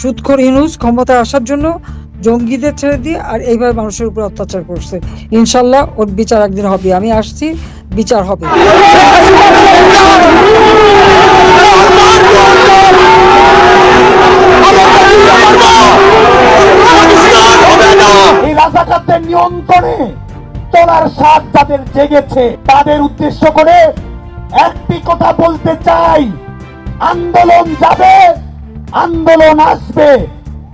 সুদখোর ইউনুস ক্ষমতায় আসার জন্য জঙ্গিদের ছেড়ে দিয়ে আর এইভাবে মানুষের উপর অত্যাচার করছে। ইনশাল্লাহ ওর বিচার একদিন হবে। আমি আসছি, বিচার হবে। রাজাকারদের নিয়ন্ত্রণে তোলার স্বাদ যাদের জেগেছে, তাদের উদ্দেশ্য করে একটি কথা বলতে চাই, আন্দোলন যাবে। আন্দোলন আসবে।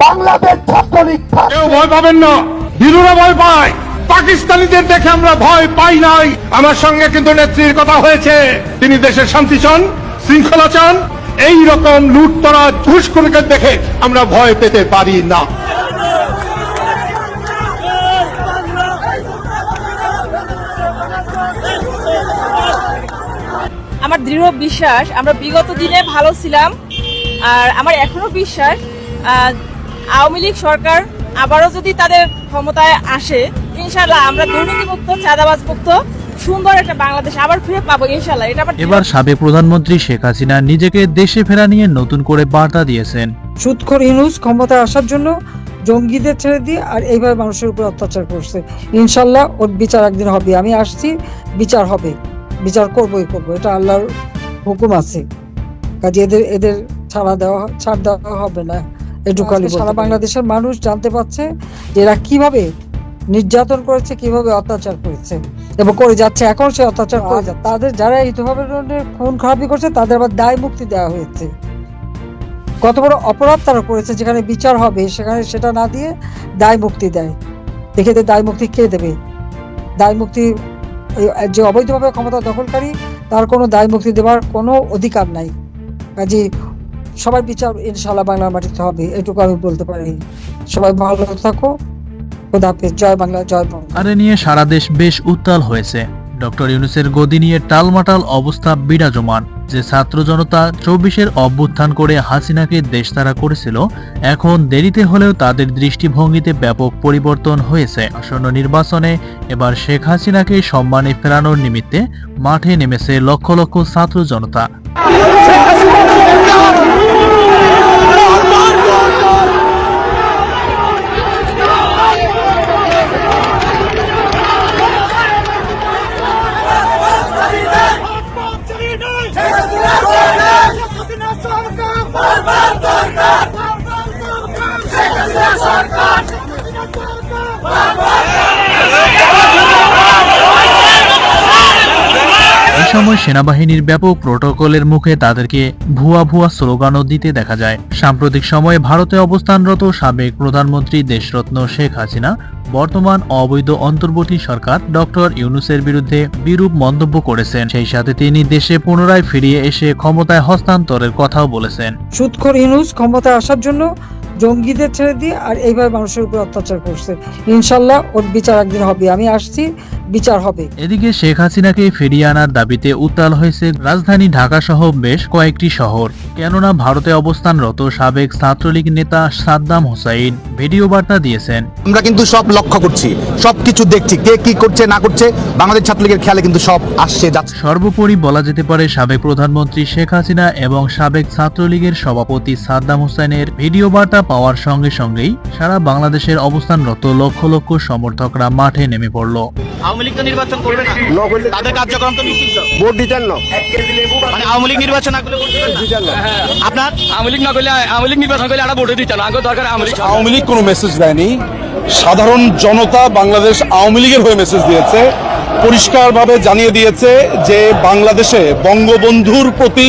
বাংলাদেশ ছাত্রলীগ কেউ ভয় পাবেন না। বীরুরা ভয় পায়। পাকিস্তানিদের দেখে আমরা ভয় পাই নাই। আমার সঙ্গে কিন্তু নেত্রীর কথা হয়েছে। তিনি দেশের শান্তি চান শৃঙ্খলা চান। এই রকম লুটতরা ঘুষখোরকে দেখে আমরা ভয় পেতে পারি না। আমার দৃঢ় বিশ্বাস আমরা বিগত দিনে ভালো ছিলাম। আর আমার এখনও বিশ্বাস আওয়ামী লীগ সরকার আবারও যদি তাদের ক্ষমতায় আসে ইনশাল্লাহ আমরা দুর্নীতিমুক্ত চাঁদাবাজ মুক্ত সুন্দর একটা বাংলাদেশ আবার ফিরে পাবো ইনশাল্লাহ এটা আমার এবার সাবেক প্রধানমন্ত্রী শেখ হাসিনা নিজেকে দেশে ফেরা নিয়ে নতুন করে বার্তা দিয়েছেন। সুদখোর ইউনুস ক্ষমতায় আসার জন্য জঙ্গিদের ছেড়ে দিয়ে আর এইভাবে মানুষের উপর অত্যাচার করছে। ইনশাল্লাহ ওর বিচার একদিন হবে। আমি আসছি বিচার হবে। বিচার করবই করব। এটা আল্লাহর হুকুম আছে। কাজে এদের এদের ছাড়া দেওয়া ছাড় দেওয়া হবে না। এটুকু সারা বাংলাদেশের মানুষ জানতে পারছে যে এরা কীভাবে নির্যাতন করেছে কীভাবে অত্যাচার করেছে এবং করে যাচ্ছে। এখন সে অত্যাচার করে যাচ্ছে। তাদের যারা এইভাবে খুন খারাপি করছে তাদের আবার দায় মুক্তি দেওয়া হয়েছে। কত বড় অপরাধ তারা করেছে যেখানে বিচার হবে সেখানে সেটা না দিয়ে দায় মুক্তি দেয়। দেখে দায় মুক্তি কে দেবে? দায় মুক্তি যে অবৈধভাবে ক্ষমতা দখলকারী তার কোনো দায় মুক্তি দেওয়ার কোনো অধিকার নাই। কাজে সবাই বিচার ইনশাল্লাহ বাংলার মাটিতে হবে এটুকু আমি বলতে পারি। সবাই ভালো থাকো খোদা হাফেজ জয় বাংলা জয় বাংলা আর নিয়ে সারা দেশ বেশ উত্তাল হয়েছে। ডক্টর ইউনুসের গদি নিয়ে টালমাটাল অবস্থা বিরাজমান যে ছাত্র জনতা চব্বিশের অভ্যুত্থান করে হাসিনাকে দেশতারা করেছিল এখন দেরিতে হলেও তাদের দৃষ্টিভঙ্গিতে ব্যাপক পরিবর্তন হয়েছে। আসন্ন নির্বাচনে এবার শেখ হাসিনাকে সম্মানে ফেরানোর নিমিত্তে মাঠে নেমেছে লক্ষ লক্ষ ছাত্র জনতা। সময় সেনাবাহিনীর ব্যাপক প্রোটোকলের মুখে তাদেরকে ভুয়া ভুয়া স্লোগানও দিতে দেখা যায়। সাম্প্রতিক সময়ে ভারতে অবস্থানরত সাবেক প্রধানমন্ত্রী দেশরত্ন শেখ হাসিনা, বর্তমান অবৈধ অন্তর্বর্তী সরকার ডক্টর ইউনুসের বিরুদ্ধে বিরূপ মন্তব্য করেছেন। সেই সাথে তিনি দেশে পুনরায় ফিরিয়ে এসে ক্ষমতায় হস্তান্তরের কথাও বলেছেন। সুদখোর ইউনুস ক্ষমতায় আসার জন্য জঙ্গিদের ছেড়ে দিয়ে আর এইভাবে মানুষের উপর অত্যাচার করছে। ইনশাল্লাহ ওর বিচার একদিন হবে। আমি আসছি বিচার হবে। এদিকে শেখ হাসিনাকে ফিরিয়ে আনার দাবিতে উত্তাল হয়েছে রাজধানী ঢাকা সহ বেশ কয়েকটি শহর। কেননা ভারতে অবস্থানরত সাবেক ছাত্রলীগ নেতা সাদ্দাম হোসাইন ভিডিও বার্তা দিয়েছেন। আমরা কিন্তু সব লক্ষ্য করছি সবকিছু দেখছি কে কি করছে না করছে বাংলাদেশ ছাত্রলীগের খেয়ালে কিন্তু সব আসছে যাচ্ছে। সর্বোপরি বলা যেতে পারে সাবেক প্রধানমন্ত্রী শেখ হাসিনা এবং সাবেক ছাত্রলীগের সভাপতি সাদ্দাম হোসেনের ভিডিও বার্তা পাওয়ার সঙ্গে সঙ্গেই সারা বাংলাদেশের অবস্থানরত লক্ষ লক্ষ সমর্থকরা মাঠে নেমে পড়ল। আওয়ামী লীগ তো নির্বাচন করবে না। তাদের কার্যক্রম তো নিষিদ্ধ ভোট দিতেন না। মানে আওয়ামী লীগ নির্বাচন না করলে ভোট দিবেন না? আপনার? আওয়ামী লীগ না করলে আওয়ামী লীগ নির্বাচন করলে একটা ভোটে দিচ্ছে না। আগে দরকার আওয়ামী লীগ আওয়ামী লীগ কোনো মেসেজ দেয়নি। সাধারণ জনতা বাংলাদেশ আওয়ামী লীগের হয়ে মেসেজ দিয়েছে। পরিষ্কারভাবে জানিয়ে দিয়েছে যে বাংলাদেশে বঙ্গবন্ধুর প্রতি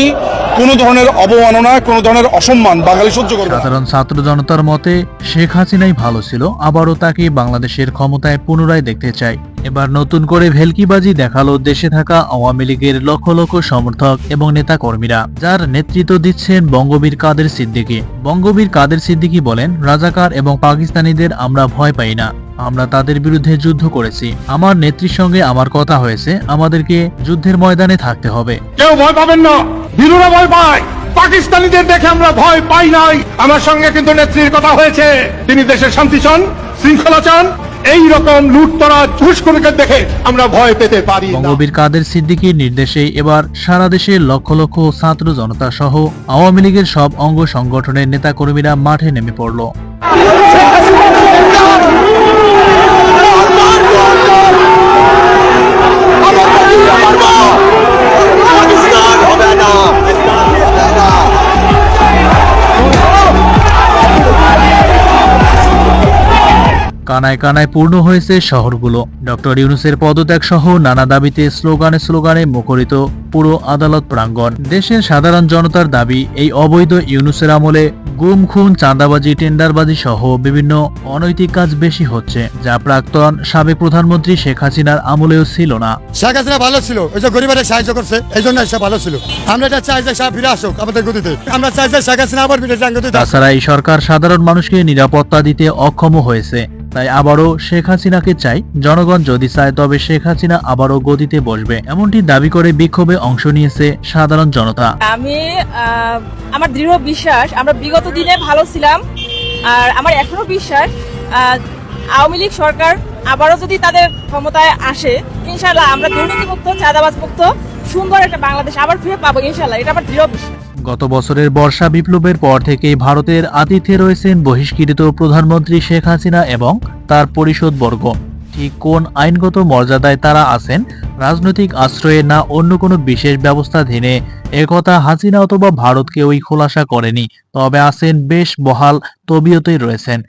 কোনো ধরনের অবমাননা কোনো ধরনের অসম্মান বাঙালি সহ্য করবে সাধারণ ছাত্র জনতার মতে শেখ হাসিনাই ভালো ছিল আবারও তাকে বাংলাদেশের ক্ষমতায় পুনরায় দেখতে চাই। এবার নতুন করে ভেলকিবাজি দেখাল দেশে থাকা আওয়ামী লীগের লক্ষ লক্ষ সমর্থক এবং নেতা কর্মীরা যার নেতৃত্ব দিচ্ছেন বঙ্গবীর কাদের সিদ্দিকী। বঙ্গবীর কাদের সিদ্দিকী বলেন রাজাকার এবং পাকিস্তানিদের আমরা ভয় পাই না। আমরা তাদের বিরুদ্ধে যুদ্ধ করেছি। আমার নেত্রীর সঙ্গে আমার কথা হয়েছে। আমাদেরকে যুদ্ধের ময়দানে থাকতে হবে। কেউ ভয় পাবেন না। বীরুরা ভয় পায়। পাকিস্তানিদের দেখে আমরা ভয় পাই নাই। আমার সঙ্গে কিন্তু নেত্রীর কথা হয়েছে। তিনি দেশের শান্তি চান, শৃঙ্খলা চান। এই রকম লুটতরা ঘুষখোরকে দেখে আমরা ভয় পেতে পারি। বঙ্গবীর কাদের সিদ্দিকীর নির্দেশে এবার সারা দেশে লক্ষ লক্ষ ছাত্র জনতা সহ আওয়ামী লীগের সব অঙ্গ সংগঠনের নেতাকর্মীরা মাঠে নেমে পড়ল। কানায় কানায় পূর্ণ হয়েছে শহরগুলো। ডক্টর ইউনুসের পদত্যাগ সহ নানা দাবিতে স্লোগানে স্লোগানে মুখরিত পুরো আদালত প্রাঙ্গণ। দেশের সাধারণ জনতার দাবি এই অবৈধ ইউনুসের আমলে গুম খুন চাঁদাবাজি টেন্ডারবাজি সহ বিভিন্ন অনৈতিক কাজ বেশি হচ্ছে যা প্রাক্তন সাবেক প্রধানমন্ত্রী শেখ হাসিনার আমলেও ছিল না। শেখ হাসিনা ভালো ছিল ওই যে গরিবের সাহায্য করছে এই জন্য সে ভালো ছিল। আমরা এটা চাই যে সব ফিরে আসুক আমাদের গতিতে। আমরা চাই যে শেখ হাসিনা আবার ফিরে যান গতিতে তাছাড়া এই সরকার সাধারণ মানুষকে নিরাপত্তা দিতে অক্ষম হয়েছে। তাই আবারও শেখ হাসিনাকে চাই, জনগণ যদি চায় তবে শেখ হাসিনা আবারও গদিতে বসবে, এমনটি দাবি করে বিক্ষোভে অংশ নিয়েছে সাধারণ জনতা। আমি আমার দৃঢ় বিশ্বাস, আমরা বিগত দিনে ভালো ছিলাম, আর আমার এখনও বিশ্বাস আওয়ামী লীগ সরকার আবারও যদি তাদের ক্ষমতায় আসে ইনশাল্লাহ আমরা দুর্নীতিমুক্ত চাঁদাবাজ মুক্ত সুন্দর একটা বাংলাদেশ আবার ফিরে পাবো ইনশাল্লাহ এটা আমার দৃঢ় বিশ্বাস। গত বছরের বর্ষা বিপ্লবের পর থেকেই ভারতের আতিথ্যে রয়েছেন বহিষ্কৃত প্রধানমন্ত্রী শেখ হাসিনা এবং তার পরিষদবর্গ ঠিক কোন আইনগত মর্যাদায় তারা আছেন, রাজনৈতিক আশ্রয়ে না অন্য কোনো বিশেষ ব্যবস্থাধীনে একথা হাসিনা অথবা ভারতকে ওই খোলাসা করেনি, তবে আছেন বেশ বহাল তবিয়তেই রয়েছেন।